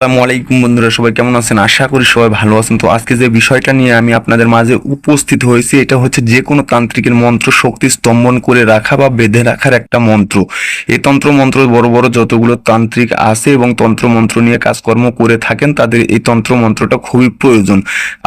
আসসালামু আলাইকুম বন্ধুরা, সবাই কেমন আছেন? আশা করি সবাই ভালো আছেন। তো আজকে যে বিষয়টা নিয়ে আমি আপনাদের মাঝে উপস্থিত হয়েছি, এটা হচ্ছে যে কোনো তান্ত্রিকের মন্ত্র শক্তি স্তম্ভন করে রাখা বা বেঁধে রাখার একটা মন্ত্র। এই তন্ত্র মন্ত্র বড় বড় যতগুলো তান্ত্রিক আছে এবং তন্ত্র মন্ত্র নিয়ে কাজকর্ম করে থাকেন, তাদের এই তন্ত্র মন্ত্রটা খুবই প্রয়োজন।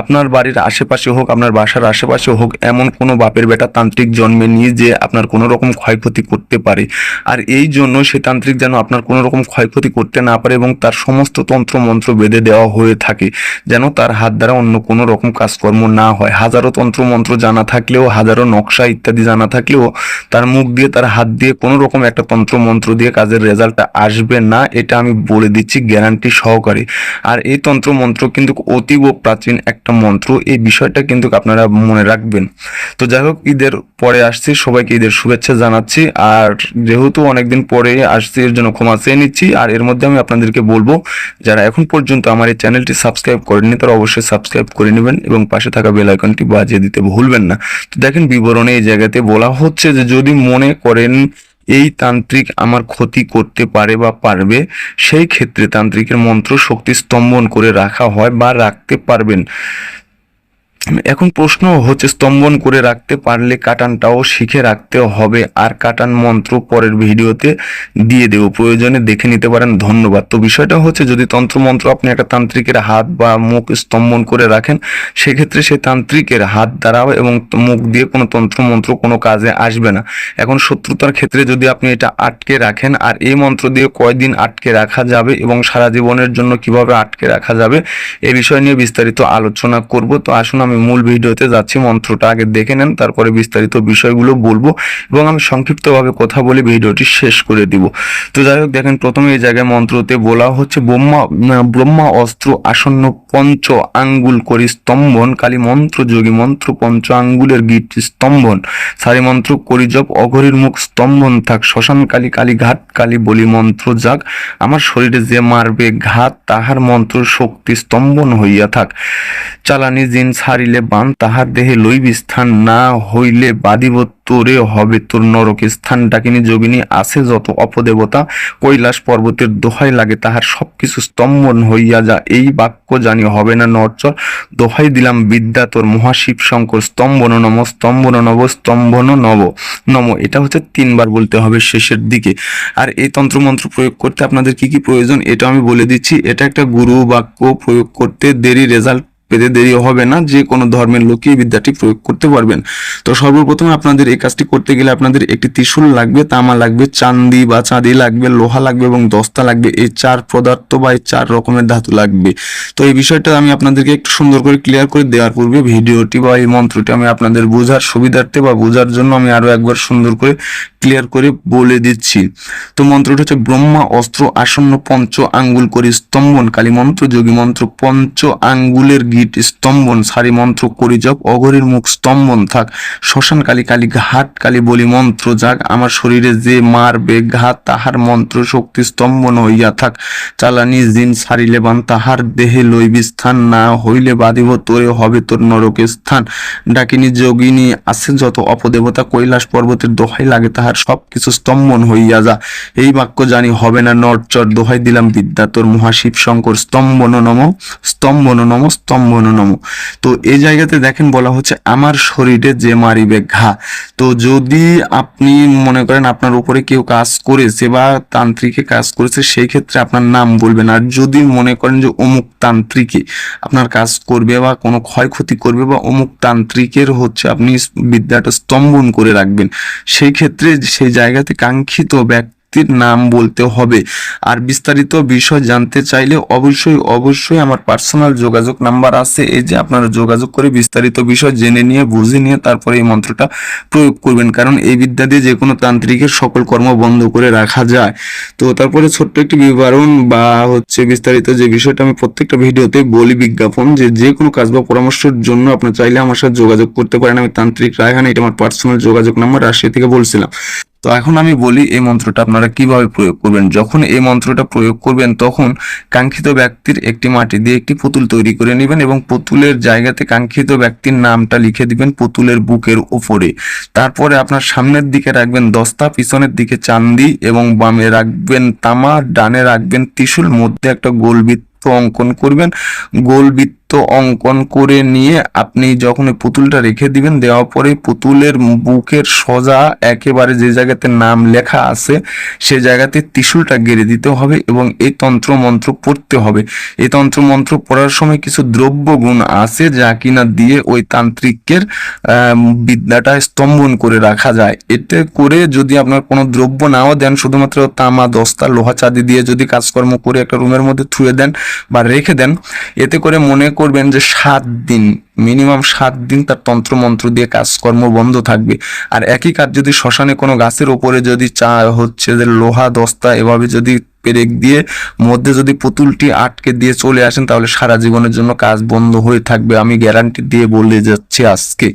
আপনার বাড়ির আশেপাশে হোক, আপনার বাসার আশেপাশে হোক, এমন কোনো বাপের বেটা তান্ত্রিক জন্মে নিয়ে যে আপনার কোনো রকম ক্ষয়ক্ষতি করতে পারে। আর এই জন্য সে তান্ত্রিক যেন আপনার কোনো রকম ক্ষয়ক্ষতি করতে না পারে এবং তার সমস্ত তন্ত্র মন্ত্র বেঁধে দেওয়া হয়ে থাকে, যেন তার হাত দ্বারা অন্য কোনো রকম কাজকর্ম না হয়। হাজারো তন্ত্র মন্ত্র জানা থাকলেও, হাজারো নকশা ইত্যাদি জানা থাকলেও, তার মুখ দিয়ে, তার হাত দিয়ে কোনো রকম একটা তন্ত্র মন্ত্র দিয়ে কাজের রেজাল্টটা আসবে না, এটা আমি বলে দিচ্ছি গ্যারান্টি সহকারে। আর এই তন্ত্র মন্ত্র কিন্তু অতীব প্রাচীন একটা মন্ত্র, এই বিষয়টা কিন্তু আপনারা মনে রাখবেন। তো যাই হোক, ঈদের পরে আসছি, সবাইকে ঈদের শুভেচ্ছা জানাচ্ছি, আর যেহেতু অনেকদিন পরে আসছি, এর জন্য ক্ষমা চেয়ে নিচ্ছি, আর এর মধ্যে আমি আপনাদেরকে বলব যারা এখন পর্যন্ত আমার এই চ্যানেলটি সাবস্ক্রাইব করেননি, তারা অবশ্যই সাবস্ক্রাইব করে নেবেন এবং পাশে থাকা বেল আইকনটি বাজিয়ে দিতে ভুলবেন না। তো দেখেন বিবরণে এই জায়গাতে বলা হচ্ছে যে, যদি মনে করেন এই তান্ত্রিক আমার ক্ষতি করতে পারে বা পারবে, সেই ক্ষেত্রে তান্ত্রিকের মন্ত্র শক্তি স্তম্ভন করে রাখা হয় বা রাখতে পারবেন। এখন প্রশ্ন হচ্ছে, স্তম্ভন করে রাখতে পারলে কাটানটাও শিখে রাখতে হবে। আর কাটান মন্ত্র পরের ভিডিওতে দিয়ে দেবো। প্রয়োজনে দেখে নিতে পারেন। ধন্যবাদ। তো বিষয়টা হচ্ছে, যদি তন্ত্র মন্ত্র আপনি একটা তান্ত্রিকের হাত বা মুখ স্তম্ভন করে রাখেন, সেক্ষেত্রে সেই তান্ত্রিকের হাত দ্বারা এবং মুখ দিয়ে কোনো তন্ত্র মন্ত্র কোনো কাজে আসবে না। এখন শত্রুতার ক্ষেত্রে যদি আপনি এটা আটকে রাখেন, আর এই মন্ত্র দিয়ে কয়দিন আটকে রাখা যাবে এবং সারা জীবনের জন্য কীভাবে আটকে রাখা যাবে, এ বিষয় নিয়ে বিস্তারিত আলোচনা করব। তো আসুন আমি মূল ভিডিওতে যাচ্ছি, মন্ত্রটা আগে দেখে নেন, তারপরে বিস্তারিত বিষয়গুলো বলব এবং আমি সংক্ষিপ্তভাবে কথা বলে ভিডিওটি শেষ করে দিব। তো যাই হোক, দেখেন প্রথমে এই জায়গায় মন্ত্রতে বলা হচ্ছে, ব্রহ্মা ব্রহ্মা অস্ত্র আসন্ন পঞ্চ আঙ্গুল করি স্তম্ভন, কালী মন্ত্র যোগী মন্ত্র পঞ্চ আঙ্গুলের গীত স্তম্ভন, সারি মন্ত্র করি জপ, অঘরীর মুখ স্তম্ভন থাক, শ্মশান কালী কালী ঘাট, কালী বলি মন্ত্র যাক আমার শরীরে যে মারবে ঘাত, তাহার মন্ত্র শক্তি স্তম্ভন হইয়া থাক, চালানি জিন ছাড়িলে বান তাহার দেহে লইবি স্থান, না হইলে বাদিব তোরে হবে তোর নরক। স্থান ডাকিনী, যোগিনী, আছে যত অপদেবতা। কৈলাস পর্বতের দোহাই লাগে তাহার সবকিছু স্তম্ভন হইয়া যা, এই বাক্য জানি হবে না নরচর। দোহাই দিলাম বিদ্যা তোর মহাশিব শঙ্কর, স্তম্ভন নম, স্তম্ভন নব স্তম্ভন নব, নম। এটা হচ্ছে তিনবার বলতে হবে শেষের দিকে। আর এই তন্ত্রমন্ত্র প্রয়োগ করতে আপনাদের কি কি প্রয়োজন, এটা আমি বলে দিচ্ছি। এটা একটা গুরু বাক্য প্রয়োগ করতে দেরি, রেজাল্ট পেতে দেরি হবে না, যে কোনো ধর্মের লোকই বিদ্যাটি প্রয়োগ করতে পারবেন। তো সর্বপ্রথম আপনাদের এই কাজটি করতে গেলে আপনাদের একটি ত্রিশূল লাগবে, তামা লাগবে, চান্দি বা চাঁদি লাগবে, লোহা লাগবে এবং দস্তা লাগবে। এই চার পদার্থ বা এই চার রকমের ধাতু লাগবে। তো এই বিষয়টা আমি আপনাদেরকে একটু সুন্দর করে ক্লিয়ার করে দেওয়ার পূর্বে ভিডিওটি বা এই মন্ত্রটি আমি আপনাদের বোঝার সুবিধার্থে বা বোঝার জন্য আমি আরও একবার সুন্দর করে ক্লিয়ার করে বলে দিচ্ছি। তো মন্ত্রটি হচ্ছে ব্রহ্মা অস্ত্র আসন্ন পঞ্চ আঙ্গুল করি স্তম্ভন কালী মন্ত্র, যোগী মন্ত্র পঞ্চ আঙ্গুলের গীত স্তম্ভন, সারি মন্ত্র করি জপ, অঘরীর মুখ স্তম্ভন থাক, শ্মশান কালী কালী ঘাট কালী বলি মন্ত্র যাক আমার শরীরে যে মারবে ঘাত তাহার মন্ত্র শক্তি স্তম্ভন হইয়া থাক, চালানি জিন সারিলে বান, তাহার দেহে লইবি স্থান, না হইলে বাদিব তোরে, হবে তোর নরকে স্থান। ডাকিনী, যোগিনী, আছে যত অপদেবতা, কৈলাস পর্বতের দোহাই লাগে, তাহার সব কিছু স্তম্ভন হইয়া যা। এই বাক্য জানি, হবে না নরচর, দোহাই দিলাম বিদ্যা তোর মহাশিব শঙ্কর স্তম্ভন নম স্তম্ভন নম, স্তম্ভন নম তো এই জায়গাতে দেখেন বলা হচ্ছে, আমার শরীরে যে মারিবে ঘা। তো যদি আপনি মনে করেন আপনার উপরে কেউ কাজ করেছে বা তান্ত্রিকে কাজ করেছে, সেই ক্ষেত্রে আপনার নাম বলবেন। আর যদি মনে করেন যে অমুক তান্ত্রিকে আপনার কাজ করবে বা কোনো ক্ষয়ক্ষতি করবে বা অমুক তান্ত্রিকের হচ্ছে আপনি বিদ্যাটা স্তম্ভন করে রাখবেন, সেই ক্ষেত্রে সেই জায়গাতে কাঙ্ক্ষিত ব্যক্তি ব্যক্তির নাম বলতে হবে। আর বিস্তারিত বিষয় জানতে চাইলে অবশ্যই অবশ্যই আমার পার্সোনাল যোগাযোগ নাম্বার আছে। এই যে আপনারা যোগাযোগ করে বিস্তারিত বিষয় জেনে নিয়ে, বুঝে নিয়ে তারপরে এই মন্ত্রটা প্রয়োগ করবেন। কারণ এই বিদ্যা দিয়ে যে কোনো তান্ত্রিকের সকল কর্ম বন্ধ করে রাখা যায়। তো তারপরে ছোট্ট একটি বিবরণ বা হচ্ছে বিস্তারিত যে বিষয়টা আমি প্রত্যেকটা ভিডিওতে বলি বিজ্ঞাপন, যে যে কোনো কাজ বা পরামর্শের জন্য আপনার চাইলে আমার সাথে যোগাযোগ করতে পারেন। আমি তান্ত্রিক রায়হান, এটা আমার পার্সোনাল যোগাযোগ নাম্বার রাশিয়া থেকে বলছিলাম। তো এখন আমি বলি এই মন্ত্রটা আপনারা কীভাবে প্রয়োগ করবেন। যখন এই মন্ত্রটা প্রয়োগ করবেন, তখন কাঙ্ক্ষিত ব্যক্তির একটি মাটি দিয়ে একটি পুতুল তৈরি করে নেবেন এবং পুতুলের জায়গাতে কাঙ্ক্ষিত ব্যক্তির নামটা লিখে দিবেন পুতুলের বুকের উপরে তারপরে আপনার সামনের দিকে রাখবেন দস্তা, পিছনের দিকে চান্দি এবং বামে রাখবেন তামা, ডানে রাখবেন ত্রিশূল, মধ্যে একটা গোল বৃত্ত বৃত্ত অঙ্কন করবেন। গোল বৃত্ত অঙ্কন করে নিয়ে আপনি যখন পুতুলটা রেখে দিবেন, দেওয়ার পরে পুতুলের বুকের সোজা একেবারে যে জায়গাতে নাম লেখা আছে, সে জায়গাতে ত্রিশুলটা গেড়ে দিতে হবে এবং এই তন্ত্র মন্ত্র পড়তে হবে। এই তন্ত্র মন্ত্র পড়ার সময় কিছু দ্রব্য গুণ আছে যা কিনা দিয়ে ওই তান্ত্রিকের বিদ্যাটা স্তম্ভন করে রাখা যায়। এতে করে যদি আপনার কোনো দ্রব্য নাও দেন, শুধুমাত্র তামা, দস্তা, লোহা চাঁদি দিয়ে যদি কাজকর্ম করে একটা রুমের মধ্যে থুয়ে দেন বা রেখে দেন, এতে করে মনে করবেন যে সাত দিন মিনিমাম সাত দিন তার তন্ত্রমন্ত্র দিয়ে কাজকর্ম বন্ধ থাকবে। আর একই কাজ যদি শ্মশানে কোনো গাছের ওপরে যদি চা, হচ্ছে যে লোহা, দস্তা এভাবে যদি পেরেক দিয়ে মধ্যে যদি পুতুলটি আটকে দিয়ে চলে আসেন, তাহলে সারা জীবনের জন্য কাজ বন্ধ হয়ে থাকবে। আমি গ্যারান্টি দিয়ে বলে যাচ্ছি আজকে।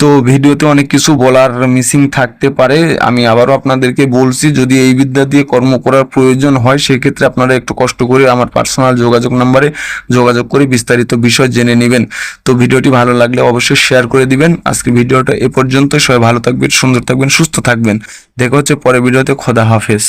তো ভিডিওতে অনেক কিছু বলার মিসিং থাকতে পারে। আমি আবারও আপনাদেরকে বলছি, যদি এই বিদ্যা দিয়ে কর্ম করার প্রয়োজন হয়, সেক্ষেত্রে আপনারা একটু কষ্ট করে আমার পার্সোনাল যোগাযোগ নাম্বারে যোগাযোগ করে বিস্তারিত বিষয় জেনে নেবেন। তো ভিডিওটি ভালো লাগলে অবশ্যই শেয়ার করে দিবেন। আজকে ভিডিওটা এ পর্যন্ত সবাই ভালো থাকবেন, সুন্দর থাকবেন, সুস্থ থাকবেন। দেখা হচ্ছে পরের ভিডিওতে। খোদা হাফেজ।